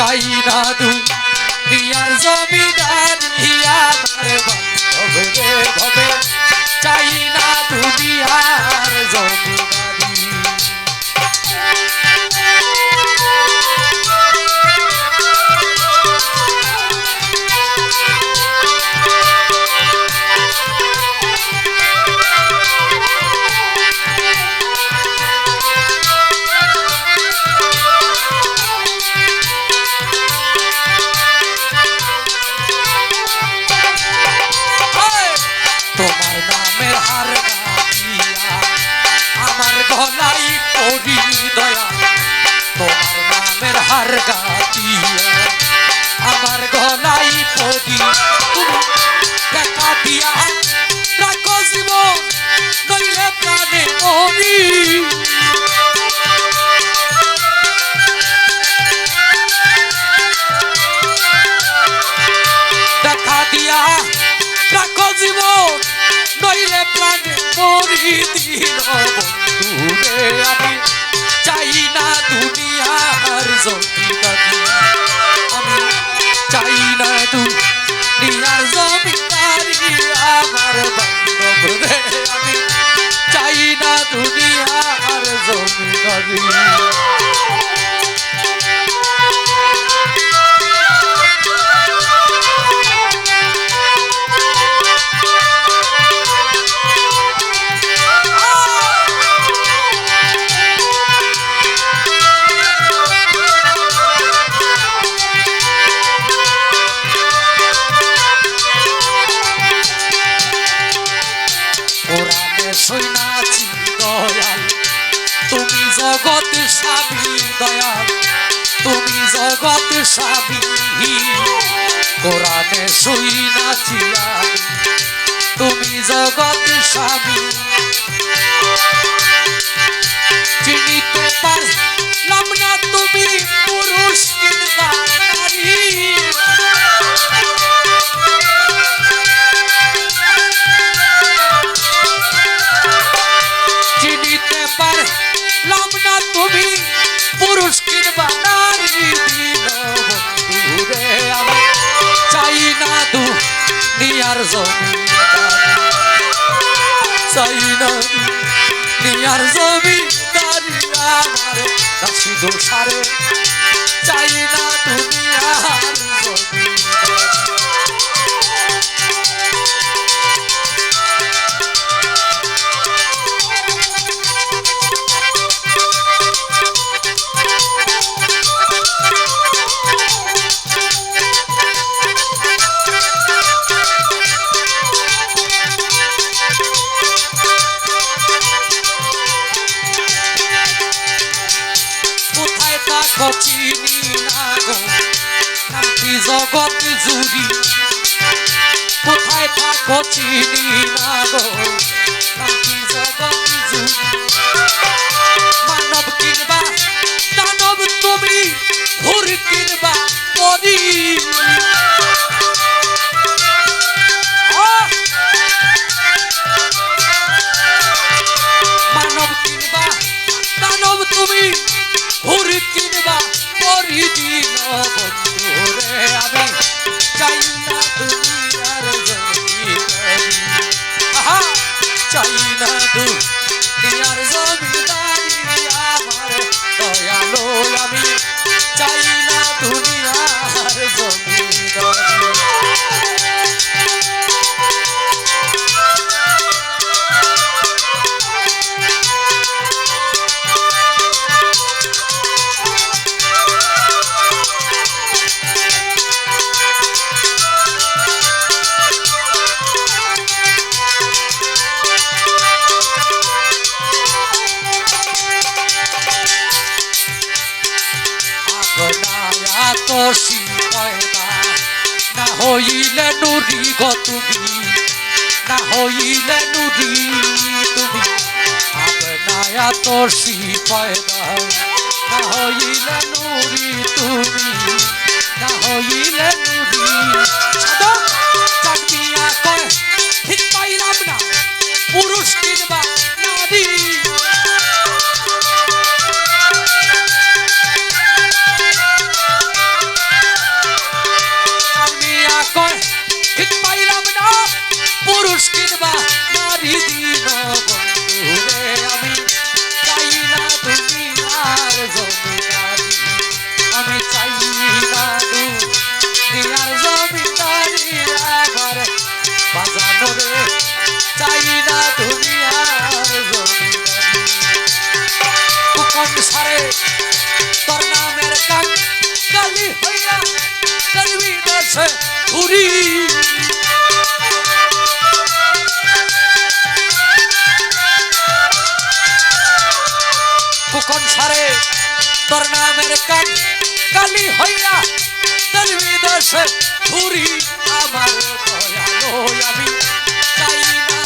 চাই না দুনিয়ার জমিদার পরি দয়া তোমার নামের হার গাছিয়া আমার গলাই পদি তুমি দেখা দিয়া দিন বন্ধুরে আমি চাই না দুনিয়ার জমিদারি আমি চাই না দুনিয়ার জমিদারি আমার বান্ধব রে আমি চাই না দুনিয়ার জমিদারি সৈনাছি দয়াল তুমি জগৎ সাবি দয়াল তুমি জগৎ সাবি। কোরআনে সৈনাছি চাই না দুনিয়ার জমিদারি আমার দাসী দোষারে জগৎ জুড়ি। কোথায় থাকো চিনি না গো? জুড়ি। মানব কিনবা, দানব তুমি হুর কিনবা, পরি তুমি হুর কিনবা পরিদিন বন্ধুরে না দুনিয়ার জমিদারি আমার। দয়ালো আমি চাই না দুনিয়ার তো শিপয়না না। হইলে নুরি গো তুমি, না হইলে নুরি তুমি। আপনায়া তো শিপয়না না। হইলে নুরি তুমি, না হইলে নুরি। সাধক চাঁদমিয়া কয় কিনবা নারী দিন বন্ধুরে আমি চাই না তুমি আর জমিদারি আমি চাই না তুমি আর জমিদারি আমার বাজানো রে চাই না তুমি আর জমিদারি কুকন সারে সারে তোর নামের কান কালি হইয়া চলবি দেশে ঘুরি। আমার দয়া আমি চাই না